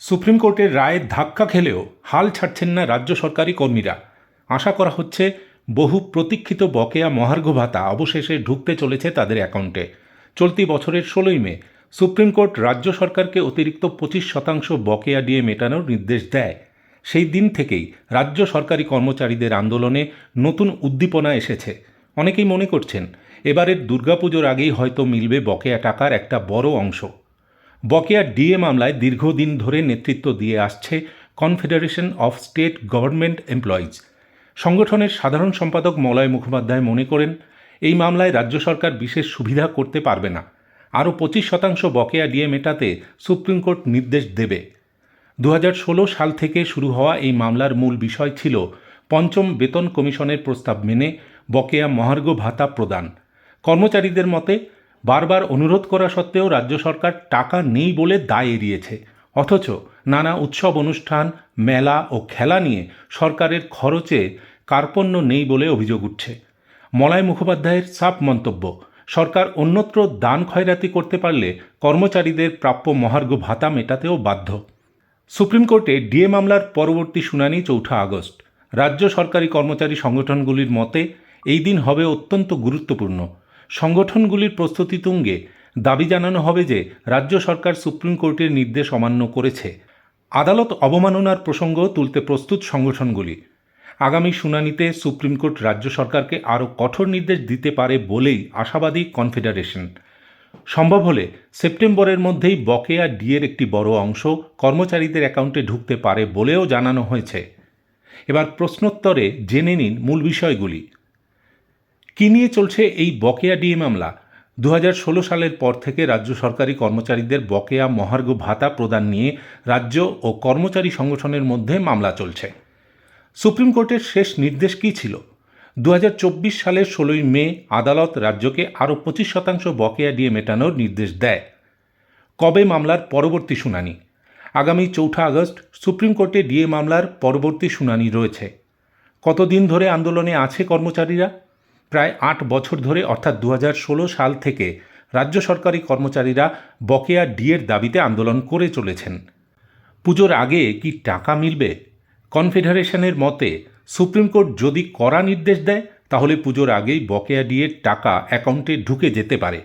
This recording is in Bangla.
সুপ্রিম কোর্টের রায়ে ধাক্কা খেলেও হাল ছাড়ছেন না রাজ্য সরকারি কর্মীরা। আশা করা হচ্ছে, বহু প্রতীক্ষিত বকেয়া মহার্ঘ ভাতা অবশেষে ঢুকতে চলেছে তাদের অ্যাকাউন্টে। চলতি বছরের ষোলোই মে, সুপ্রিম কোর্ট রাজ্য সরকারকে অতিরিক্ত পঁচিশ শতাংশ বকেয়া দিয়ে মেটানোর নির্দেশ দেয়। সেই দিন থেকেই রাজ্য সরকারি কর্মচারীদের আন্দোলনে নতুন উদ্দীপনা এসেছে। অনেকেই মনে করছেন, এবারের দুর্গাপুজোর আগেই হয়তো মিলবে বকেয়া টাকার একটা বড় অংশ। বকেয়া ডিএ মামলায় দীর্ঘদিন ধরে নেতৃত্ব দিয়ে আসছে confederation of state government employees. সংগঠনের সাধারণ সম্পাদক মলয় মুখোপাধ্যায় মনে করেন, এই মামলায় রাজ্য সরকার বিশেষ সুবিধা করতে পারবে না। আরও পঁচিশ শতাংশ বকেয়া ডিএ মেটাতে সুপ্রিম কোর্ট নির্দেশ দেবে। দু হাজার ষোলো সাল থেকে শুরু হওয়া এই মামলার মূল বিষয় ছিল পঞ্চম বেতন কমিশনের প্রস্তাব মেনে বকেয়া মহার্ঘ ভাতা প্রদান। কর্মচারীদের মতে বারবার অনুরোধ করা সত্ত্বেও রাজ্য সরকার টাকা নেই বলে দায় এড়িয়েছে। অথচ নানা উৎসব অনুষ্ঠান, মেলা ও খেলা নিয়ে সরকারের খরচে কার্পণ্য নেই বলে অভিযোগ উঠছে। মলয় মুখোপাধ্যায়ের সাফ মন্তব্য, সরকার অন্যত্র দান খয়রাতি করতে পারলে কর্মচারীদের প্রাপ্য মহার্ঘ ভাতা মেটাতেও বাধ্য। সুপ্রিম কোর্টে ডিএ মামলার পরবর্তী শুনানি চৌঠা আগস্ট। রাজ্য সরকারি কর্মচারী সংগঠনগুলির মতে, এই দিন হবে অত্যন্ত গুরুত্বপূর্ণ। সংগঠনগুলির প্রস্তুতি তুঙ্গে দাবি জানানো হবে যে রাজ্য সরকার সুপ্রিম কোর্টের নির্দেশ অমান্য করেছে। আদালত অবমাননার প্রসঙ্গ তুলতে প্রস্তুত সংগঠনগুলি। আগামী শুনানিতে সুপ্রিম কোর্ট রাজ্য সরকারকে আরও কঠোর নির্দেশ দিতে পারে বলেই আশাবাদী কনফেডারেশন। সম্ভব হলে সেপ্টেম্বরের মধ্যেই বকেয়া ডিএর একটি বড় অংশ কর্মচারীদের অ্যাকাউন্টে ঢুকতে পারে বলেও জানানো হয়েছে। এবার প্রশ্নোত্তরে জেনে নিন মূল বিষয়গুলি। কী নিয়ে চলছে এই বকেয়া ডিএ মামলা? দু হাজার ষোলো সালের পর থেকে রাজ্য সরকারি কর্মচারীদের বকেয়া মহার্ঘ ভাতা প্রদান নিয়ে রাজ্য ও কর্মচারী সংগঠনের মধ্যে মামলা চলছে। সুপ্রিম কোর্টের শেষ নির্দেশ কী ছিল? দু হাজার চব্বিশ সালের ষোলোই মে আদালত রাজ্যকে আরও পঁচিশ শতাংশ বকেয়া দিয়ে মেটানোর নির্দেশ দেয়। কবে মামলার পরবর্তী শুনানি? আগামী চৌঠা আগস্ট সুপ্রিম কোর্টে ডিএ মামলার পরবর্তী শুনানি রয়েছে। কতদিন ধরে আন্দোলনে আছে কর্মচারীরা? প্রায় আট বছর ধরে, অর্থাৎ দু হাজার ষোলো সাল থেকে রাজ্য সরকারি কর্মচারীরা বকেয়া ডিএর দাবিতে আন্দোলন করে চলেছেন। পুজোর আগে কি টাকা মিলবে? কনফেডারেশনের মতে, সুপ্রিম কোর্ট যদি কড়া নির্দেশ দেয়, তাহলে পুজোর আগেই বকেয়া ডিএর টাকা অ্যাকাউন্টে ঢুকে যেতে পারে।